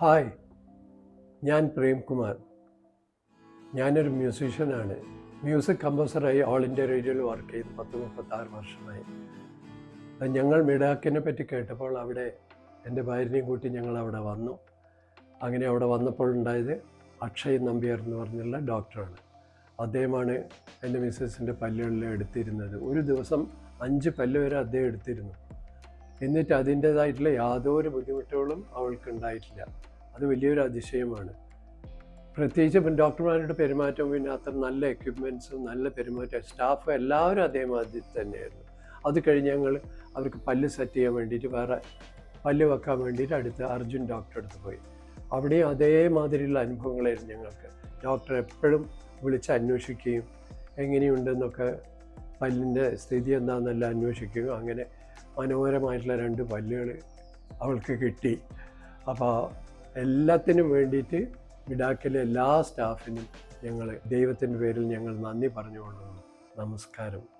Hi ഞാൻ പ്രേംകുമാർ. ഞാനൊരു മ്യൂസീഷ്യനാണ്. മ്യൂസിക് കമ്പോസറായി ഓൾ ഇന്ത്യ റേഡിയോയിൽ വർക്ക് ചെയ്ത് പത്ത് മുപ്പത്താറ് വർഷമായി. ഞങ്ങൾ മിഡാക്കിനെ പറ്റി കേട്ടപ്പോൾ അവിടെ എന്റെ ഭാര്യയും കൂട്ടി ഞങ്ങൾ അവിടെ വന്നു. അങ്ങനെ അവിടെ വന്നപ്പോൾ ഉണ്ടായത് അക്ഷയ് നമ്പ്യാർ എന്ന് പറഞ്ഞുള്ള ഡോക്ടറാണ്. അദ്ദേഹമാണ് എന്റെ മിസ്സസിന്റെ പല്ലുകളിൽ എടുത്തിരുന്നത്. ഒരു ദിവസം അഞ്ച് പല്ല് വരെ അദ്ദേഹം എടുത്തിരുന്നു. എന്നിട്ട് അതിന്റെതായിട്ടുള്ള യാതൊരു ബുദ്ധിമുട്ടുകളും അവൾക്ക് ഉണ്ടായിട്ടില്ല അത് വലിയൊരു അതിശയമാണ്. പ്രത്യേകിച്ച് ഇപ്പം ഡോക്ടർമാരുടെ പെരുമാറ്റവും പിന്നെ അത്ര നല്ല എക്യുപ്മെന്റ്സും നല്ല പെരുമാറ്റം സ്റ്റാഫ് എല്ലാവരും അതേമാതിരി തന്നെയായിരുന്നു. അത് കഴിഞ്ഞ് ഞങ്ങൾ അവർക്ക് പല്ല് സെറ്റ് ചെയ്യാൻ വേണ്ടിയിട്ട് വേറെ പല്ല് വെക്കാൻ വേണ്ടിയിട്ട് അടുത്ത് അർജുൻ ഡോക്ടറെ അടുത്ത് പോയി. അവിടെയും അതേമാതിരിയുള്ള അനുഭവങ്ങളായിരുന്നു ഞങ്ങൾക്ക്. ഡോക്ടർ എപ്പോഴും വിളിച്ച് അന്വേഷിക്കുകയും എങ്ങനെയുണ്ടെന്നൊക്കെ പല്ലിന്റെ സ്ഥിതി എന്താണെന്നെല്ലാം അന്വേഷിക്കുകയും അങ്ങനെ മനോഹരമായിട്ടുള്ള രണ്ട് പല്ലുകൾ അവൾക്ക് കിട്ടി. അപ്പോൾ എല്ലാത്തിനും വേണ്ടിയിട്ട് ഇടാക്കിലെ എല്ലാ സ്റ്റാഫിനും ഞങ്ങൾ ദൈവത്തിന്റെ പേരിൽ ഞങ്ങൾ നന്ദി പറഞ്ഞുകൊള്ളുന്നു. നമസ്കാരം.